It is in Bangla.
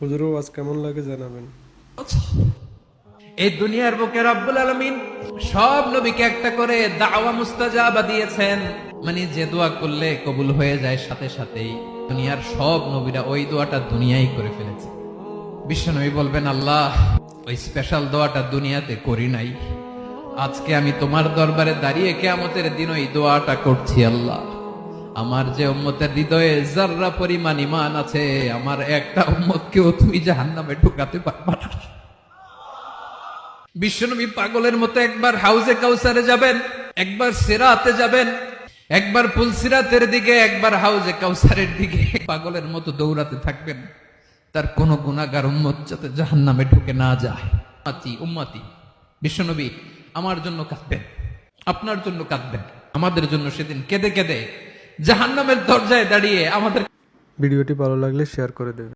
হুজুর কেমন লাগে জানাবেন? এই দুনিয়ার বুকে রব্বুল আলমিন সব নবীকে একটা করে দাওয়া মুস্তাজাবা দিয়েছেন। মানে যে দোয়া করলে কবুল হয়ে যায় সাথে সাথেই। দুনিয়ার সব নবীরা ওই দোয়াটা দুনিয়াই করে ফেলেছে। বিশ্বনবী বলবেন, আল্লাহ, ওই স্পেশাল দোয়াটা দুনিয়াতে করি নাই। আজকে আমি তোমার দরবারে দাঁড়িয়ে কেয়ামতের দিন ওই দোয়াটা করছি, আল্লাহ। আমার যে উম্মতের হৃদয়ে জাররা পরিমাণ ইমান আছে, আমার একটা উম্মতকেও তুমি জাহান্নামে ঢুকাতে পারবা না। বিশ্বনবী পাগলের মতো একবার হাউজে কাউসারে যাবেন, একবার সিরাতে যাবেন, একবার পুলসিরাতের দিকে, একবার হাউজে কাউসারের দিকে। পাগলের মতো দৌড়াতে থাকবেন, তার কোন গুণাগার উম্মত যাতে জাহান নামে ঢুকে না যায়। উম্মাতি উম্মাতি, বিশ্বনবী আমার জন্য কাঁদবেন, আপনার জন্য কাঁদবেন, আমাদের জন্য সেদিন কেঁদে কেঁদে জাহান নামের দরজায় দাঁড়িয়ে আমাদের ভিডিওটি ভালো লাগলে শেয়ার করে দেবেন।